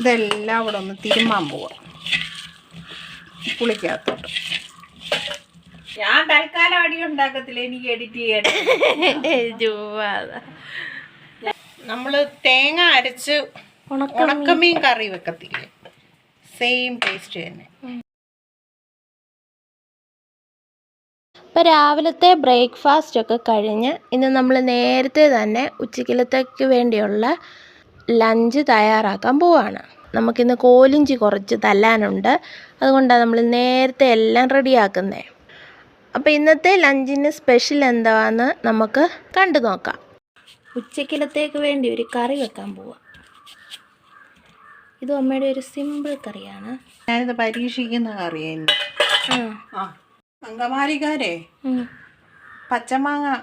ഇതെല്ലാം അവിടെ ഒന്ന് തിരുമ്മാൻ പോവാം. പുളിക്കകത്തോട്ട്. ഞാൻ തൽക്കാലം അടി ഉണ്ടാക്കത്തില്ല എനിക്ക് എഡിറ്റ് ചെയ്യാൻ. നമ്മൾ നമ്മൾ തേങ്ങ അരച്ച് ഉണക്കമീൻ. കറി വെക്കത്തില്ലേ? സെയിം ടേസ്റ്റ് തന്നെ. ഇപ്പോൾ രാവിലത്തെ ബ്രേക്ക്ഫാസ്റ്റ് ഒക്കെ കഴിഞ്ഞ് ഇന്ന് നമ്മൾ നേരത്തെ തന്നെ ഉച്ചക്കിലത്തേക്ക് വേണ്ടിയുള്ള ലഞ്ച് തയ്യാറാക്കാൻ പോവാണ്. നമുക്കിന്ന് കോലിഞ്ചി കുറച്ച് തല്ലാനുണ്ട്. അതുകൊണ്ടാണ് നമ്മൾ നേരത്തെ എല്ലാം റെഡിയാക്കുന്നത് അപ്പോൾ ഇന്നത്തെ ലഞ്ചിന് സ്പെഷ്യൽ എന്താണെന്ന് നമുക്ക് കണ്ടു നോക്കാം. ഉച്ചക്കിലത്തേക്ക് വേണ്ടി ഒരു കറി വെക്കാൻ പോവാം. ഇത് അമ്മയുടെ ഒരു സിമ്പിൾ കറിയാണ്. ഞാനിത് പരീക്ഷിക്കുന്ന ആ. അങ്കമാലിക്കാരെ പച്ചമാങ്ങ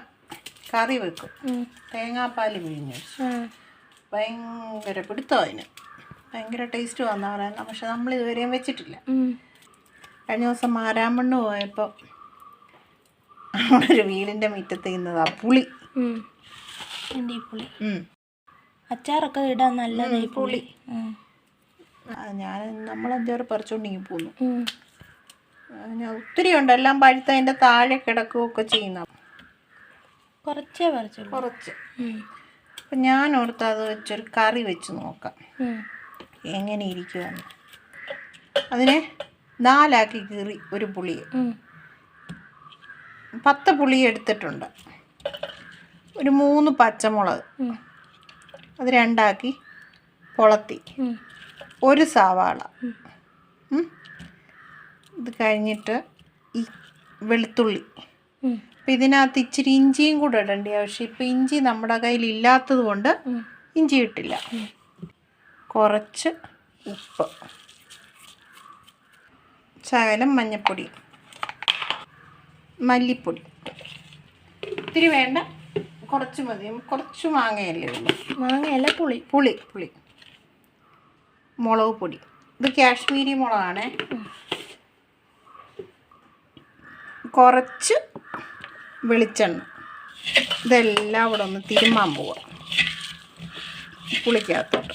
കറി വെക്കും. തേങ്ങാപ്പാൽ പിഴിഞ്ഞ് ഭയങ്കര പിടുത്തം അതിന്. ഭയങ്കര ടേസ്റ്റ് വന്നാ പറയുന്നത് പക്ഷെ നമ്മൾ ഇതുവരെയും വെച്ചിട്ടില്ല കഴിഞ്ഞ ദിവസം മാരാമണ്ണ് പോയപ്പോൾ നമ്മളൊരു ഒരു വീടിന്റെ മുറ്റത്ത് ഇന്നതാ പുളി. പുളി. അച്ചാറൊക്കെ ഇടാൻ നല്ല പുളി. ഞാൻ നമ്മളെന്തോരം പറിച്ചുകൊണ്ടിങ്ങി പോന്നു. ഒത്തിരി ഉണ്ട് എല്ലാം പഴുത്ത അതിന്റെ താഴെ കിടക്കുകയൊക്കെ ചെയ്യുന്ന. കുറച്ചേ പറിച്ചു. കുറച്ച്. അപ്പം ഞാൻ ഓർത്ത് അത് വെച്ചൊരു കറി വെച്ച് നോക്കാം. എങ്ങനെ ഇരിക്കുമെന്ന് അതിനെ നാലാക്കി കീറി ഒരു പുളി. പത്ത് പുളി എടുത്തിട്ടുണ്ട്. ഒരു മൂന്ന് പച്ചമുളക്. അത് രണ്ടാക്കി പൊളത്തി. ഒരു സവാള. ഇത് കഴിഞ്ഞിട്ട് ഈ വെളുത്തുള്ളി. അപ്പം ഇതിനകത്ത് ഇച്ചിരി ഇഞ്ചിയും കൂടെ ഇടേണ്ടി ആവശ്യം. ഇപ്പം ഇഞ്ചി നമ്മുടെ കയ്യിൽ ഇല്ലാത്തത് കൊണ്ട് ഇഞ്ചി ഇട്ടില്ല. കുറച്ച് ഉപ്പ്. ശകലം മഞ്ഞൾപ്പൊടി മല്ലിപ്പൊടി. ഇത്തിരി വേണ്ട. കുറച്ച് മതി. കുറച്ച് മാങ്ങയല്ലേ ഉള്ളൂ. മാങ്ങയല്ല പുളി. പുളി പുളി. മുളക് പൊടി. ഇത് കാശ്മീരി മുളകാണേ. കുറച്ച് വെളിച്ചെണ്ണ. ഇതെല്ലാം കൂടെ ഒന്ന് തിരുമ്മാൻ പോവാം. പുളിക്കകത്തോട്ട്.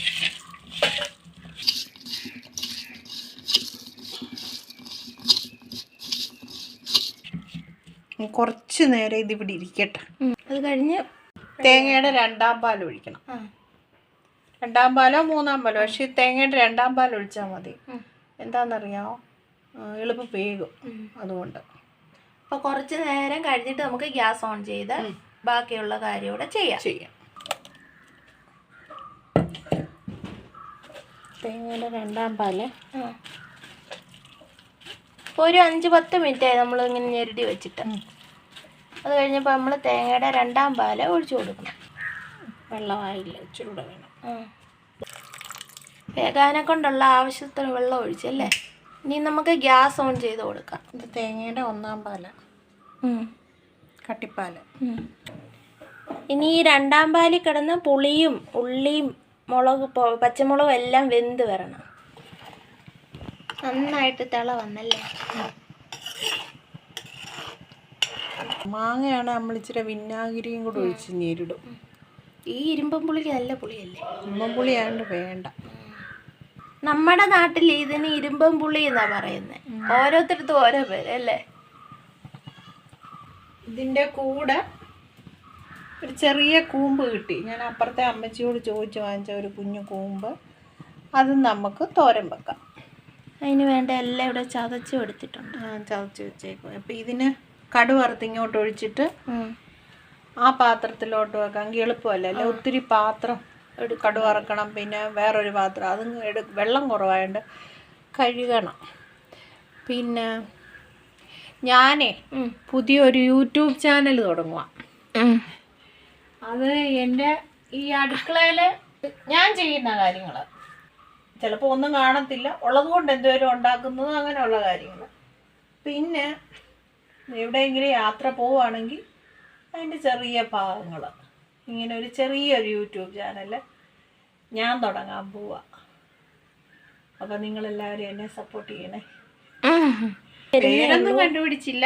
കുറച്ച് നേരം ഇതിവിടെ ഇരിക്കട്ടെ. ഉം. അത് കഴിഞ്ഞ് തേങ്ങയുടെ രണ്ടാം പാൽ ഒഴിക്കണം. രണ്ടാം പാലോ മൂന്നാം പാലോ? പക്ഷെ ഈ തേങ്ങയുടെ രണ്ടാം പാൽ ഒഴിച്ചാൽ മതി. എന്താണെന്നറിയാമോ എളുപ്പം വേഗം അതുകൊണ്ട്. അപ്പോൾ കുറച്ച് നേരം കഴിഞ്ഞിട്ട് നമുക്ക് ഗ്യാസ് ഓൺ ചെയ്ത് ബാക്കിയുള്ള കാര്യം കൂടെ ചെയ്യാം. ചെയ്യാം. തേങ്ങയുടെ രണ്ടാം പാൽ. ഒരു അഞ്ച് പത്ത് മിനിറ്റ് ആയി നമ്മൾ ഇങ്ങനെ ഞെരടി വെച്ചിട്ട്. അത് കഴിഞ്ഞപ്പോൾ നമ്മൾ തേങ്ങയുടെ രണ്ടാം പാൽ ഒഴിച്ചു കൊടുക്കണം. വെള്ളമായില്ല ഇച്ചിരി കൂടെ വേണം. വേഗാനെ കൊണ്ടുള്ള ആവശ്യത്തിന് വെള്ളം ഒഴിച്ചല്ലേ? ഇനി നമുക്ക് ഗ്യാസ് ഓൺ ചെയ്ത് കൊടുക്കാം. ഇത് തേങ്ങയുടെ ഒന്നാം പാൽ. കട്ടിപ്പാൽ. ഇനി ഈ രണ്ടാം പാലിൽ കിടന്ന് പുളിയും ഉള്ളിയും മുളക് പച്ചമുളകും എല്ലാം വെന്ത് വരണം. നന്നായിട്ട് തിള വന്നല്ലേ? മാങ്ങയാണ് നമ്മൾ ഇച്ചിരി വിന്നാഗിരിയും കൂടെ ഒഴിച്ച് ഞെരിടും ഈ ഇരുമ്പം പുളിക്ക് നല്ല പുളിയല്ലേ? ഇരുമ്പം പുളിയാണ്ട് വേണ്ട. നമ്മുടെ നാട്ടിൽ ഇതിന് ഇരുമ്പം പുളി എന്നാ പറയുന്നത് ഓരോരുത്തരത്തും ഓരോ പേര് അല്ലേ? ഇതിന്റെ കൂടെ ഒരു ചെറിയ കൂമ്പ് കിട്ടി. ഞാൻ അപ്പുറത്തെ അമ്മച്ചിയോട് ചോദിച്ച് വാങ്ങിച്ച ഒരു കുഞ്ഞു കൂമ്പ്. അത് നമുക്ക് തോരൻ വെക്കാം. അതിന് വേണ്ട എല്ലാം ഇവിടെ ചതച്ച് എടുത്തിട്ടുണ്ട് ആ, ചതച്ച് വെച്ചേക്കും അപ്പം ഇതിന് കടുവറുത്ത് ഇങ്ങോട്ട് ഒഴിച്ചിട്ട് ആ പാത്രത്തിലോട്ട് വെക്കാം. എളുപ്പമല്ല? അല്ലെ? ഒത്തിരി പാത്രം കടു വറക്കണം പിന്നെ വേറൊരു പാത്രം. അതും എടു വെള്ളം കുറവായതുകൊണ്ട് കഴുകണം. പിന്നെ ഞാനേ. പുതിയൊരു യൂട്യൂബ് ചാനൽ തുടങ്ങുക അത് എന്റെ ഈ അടുക്കളയിൽ ഞാൻ ചെയ്യുന്ന കാര്യങ്ങൾ ചിലപ്പോൾ ഒന്നും കാണത്തില്ല. ഉള്ളത് കൊണ്ട് എന്തുവരും ഉണ്ടാക്കുന്നത് അങ്ങനെയുള്ള കാര്യങ്ങൾ പിന്നെ എവിടെയെങ്കിലും യാത്ര പോവുകയാണെങ്കിൽ അതിന്റെ ചെറിയ ഭാഗങ്ങൾ ഇങ്ങനെ ഒരു ചെറിയൊരു യൂട്യൂബ് ചാനൽ ഞാൻ തുടങ്ങാൻ പോവാ. നിങ്ങൾ നിങ്ങളെല്ലാവരും എന്നെ സപ്പോർട്ട് ചെയ്യണേ. പേരൊന്നും കണ്ടുപിടിച്ചില്ല.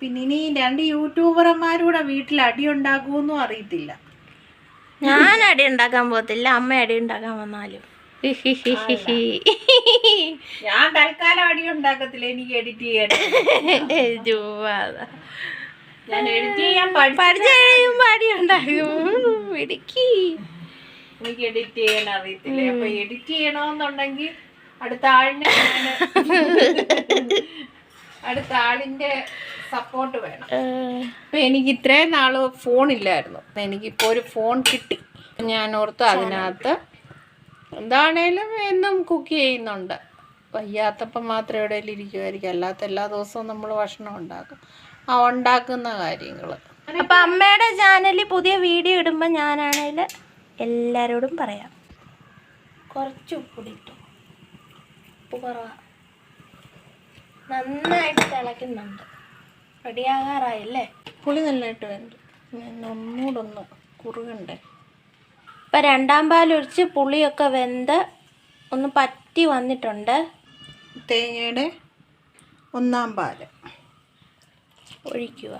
പിന്നെ ഇനി രണ്ട് യൂട്യൂബർമാരൂടെ വീട്ടിൽ അടി ഉണ്ടാകുമെന്നും അറിയത്തില്ല. ഞാൻ അടി ഉണ്ടാക്കാൻ പോകത്തില്ല. അമ്മ അടി ഉണ്ടാക്കാൻ വന്നാലും. ഞാൻ തൽക്കാലം അടി ഉണ്ടാക്കത്തില്ല. എനിക്ക് എഡിറ്റ് ചെയ്യാൻ പഠിച്ചു കഴിയുമ്പോ അടി ഉണ്ടാകും. ഇടുക്കി. എനിക്ക് എഡിറ്റ് ചെയ്യാൻ അറിയത്തില്ല. അപ്പൊ എഡിറ്റ് ചെയ്യണമെന്നുണ്ടെങ്കിൽ അടുത്ത ആളിനെ അടുത്ത ആളിന്റെ സപ്പോർട്ട് വേണം. അപ്പൊ എനിക്ക് ഇത്രയും നാൾ ഫോണില്ലായിരുന്നു എനിക്കിപ്പോ ഒരു ഫോൺ കിട്ടി. ഞാൻ ഓർത്ത് അതിനകത്ത് എന്താണേലും എന്നും കുക്ക് ചെയ്യുന്നുണ്ട്. വയ്യാത്തപ്പം മാത്രം എവിടെയെങ്കിലും ഇരിക്കുമായിരിക്കും അല്ലാത്ത എല്ലാ ദിവസവും നമ്മൾ ഭക്ഷണം ഉണ്ടാക്കും. ഉണ്ടാക്കുന്ന കാര്യങ്ങൾ അപ്പൊ അമ്മയുടെ ചാനലിൽ പുതിയ വീഡിയോ ഇടുമ്പോ ഞാനാണെങ്കിൽ എല്ലാവരോടും പറയാം. കുറച്ച് ഉപ്പ് ഇട്ടു ഉപ്പ് കുറവാ. നന്നായിട്ട് തിളയ്ക്കുന്നുണ്ട് റെഡിയാകാറായില്ലേ? പുളി നല്ലതായിട്ട് വേണ്ട ഞാൻ ഒന്നുകൂടൊന്ന് കുറുകണ്ടേ. ഇപ്പം രണ്ടാം പാലൊഴിച്ച് പുളിയൊക്കെ വെന്ത് ഒന്ന് പറ്റി വന്നിട്ടുണ്ട്. തേങ്ങയുടെ ഒന്നാം പാൽ. ഒഴിക്കുക.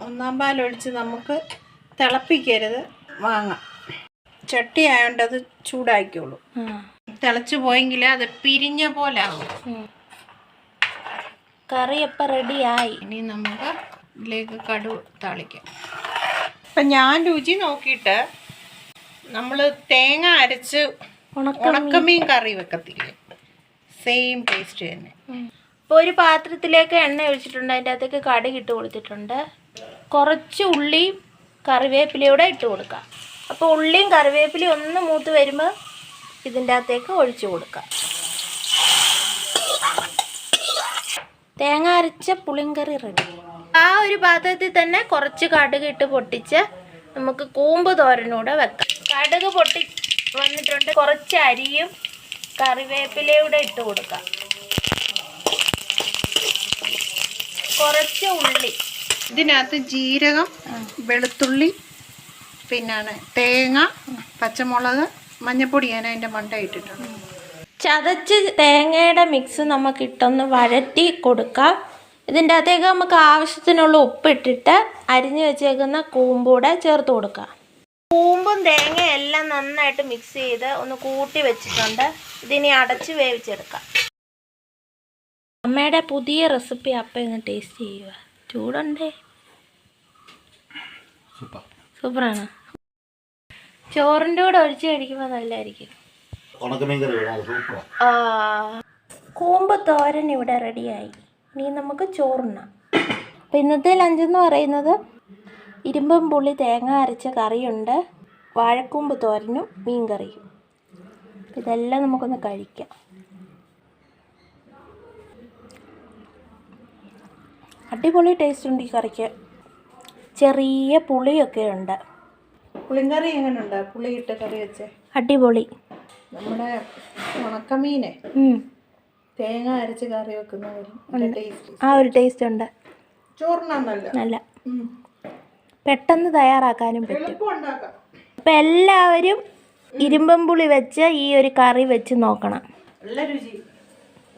ഒന്നാം പാലൊഴിച്ച് നമുക്ക് തിളപ്പിക്കരുത്. വാങ്ങാം. ചട്ടി ആയതുകൊണ്ട് അത് ചൂടാക്കിയോളൂ തിളച്ചു പോയെങ്കിൽ അത് പിരിഞ്ഞ പോലെ ആവും. കറി അപ്പം റെഡിയായി ഇനി നമുക്ക് ഇതിലേക്ക് കടു താളിക്കാം. അപ്പം ഞാൻ രുചി നോക്കിയിട്ട് നമ്മൾ തേങ്ങ അരച്ച് ഉണക്കമീൻ. കറി വെക്കത്തില്ലേ? സെയിം ടേസ്റ്റ് തന്നെ. ഇപ്പോൾ ഒരു പാത്രത്തിലേക്ക് എണ്ണ ഒഴിച്ചിട്ടുണ്ട്. അതിന്റെ അകത്തേക്ക് കടുക് ഇട്ട് കൊടുത്തിട്ടുണ്ട്. കുറച്ച് ഉള്ളിയും കറിവേപ്പിലയൂടെ ഇട്ട് കൊടുക്കാം. അപ്പോൾ ഉള്ളിയും കറിവേപ്പിലയും ഒന്ന് മൂത്ത് വരുമ്പോൾ ഇതിന്റെ അകത്തേക്ക് ഒഴിച്ചു കൊടുക്കാം. തേങ്ങ അരച്ച പുളിങ്കറി റെഡി ആ ഒരു പാത്രത്തിൽ തന്നെ കുറച്ച് കടുക് ഇട്ട് പൊട്ടിച്ച് നമുക്ക് കൂമ്പ് തോരനൂടെ വെക്കാം. കടുക് പൊട്ടി വന്നിട്ടുണ്ട്. കുറച്ച് അരിയും കറിവേപ്പിലയൂടെ ഇട്ട് കൊടുക്കാം. കുറച്ച് ഉള്ളി. ഇതിനകത്ത് ജീരകം വെളുത്തുള്ളി പിന്നാണ് തേങ്ങ പച്ചമുളക് മഞ്ഞപ്പൊടി ഞാൻ അതിന്റെ മണ്ട ഇട്ടിട്ടുണ്ട്. ചതച്ച് തേങ്ങയുടെ മിക്സ് നമുക്ക് ഇട്ടൊന്ന് വഴറ്റി കൊടുക്കാം. ഇതിന്റെ അകത്തേക്ക് നമുക്ക് ആവശ്യത്തിനുള്ള ഉപ്പിട്ടിട്ട് അരിഞ്ഞു വെച്ചേക്കുന്ന കൂമ്പൂടെ ചേർത്ത് കൊടുക്കാം. കൂമ്പും തേങ്ങയും എല്ലാം നന്നായിട്ട് മിക്സ് ചെയ്ത് ഒന്ന് കൂട്ടി വെച്ചിട്ടുണ്ട്. ഇതിനി അടച്ച് വേവിച്ചെടുക്കാം. അമ്മയുടെ പുതിയ റെസിപ്പി അപ്പം ഇന്ന് ടേസ്റ്റ് ചെയ്യുക. ചൂടുണ്ടേ? സൂപ്പറാണ്. ചോറിന്റെ കൂടെ ഒഴിച്ച് കഴിക്കുമ്പോൾ നല്ലതായിരിക്കും കൂമ്പ് തോരൻ ഇവിടെ റെഡിയായി. ഇനി നമുക്ക് ചോറുണ്ണാം അപ്പം ഇന്നത്തെ ലഞ്ചെന്ന് പറയുന്നത് ഇരുമ്പും പുളി തേങ്ങ അരച്ച കറിയുണ്ട്. വാഴക്കൂമ്പ് തോരനും മീൻ കറിയും. ഇതെല്ലാം നമുക്കൊന്ന് കഴിക്കാം. അടിപൊളി ടേസ്റ്റ് ഉണ്ട് ഈ കറിക്ക്. ചെറിയ പുളിയൊക്കെ ഉണ്ട്. പുളിങ്കറി എങ്ങനെയുണ്ട് പുളി ഇട്ട് കറി വെച്ച്? അടിപൊളി. നമ്മുടെ ഉണക്കമീനെ തേങ്ങ അരച്ച് കറി വെക്കുന്ന ആ ഒരു ടേസ്റ്റ് ഉണ്ട്. നല്ല. പെട്ടെന്ന് തയ്യാറാക്കാനും പറ്റും. അപ്പം എല്ലാവരും ഇരുമ്പം പുളി വെച്ച് ഈ ഒരു കറി വെച്ച് നോക്കണം.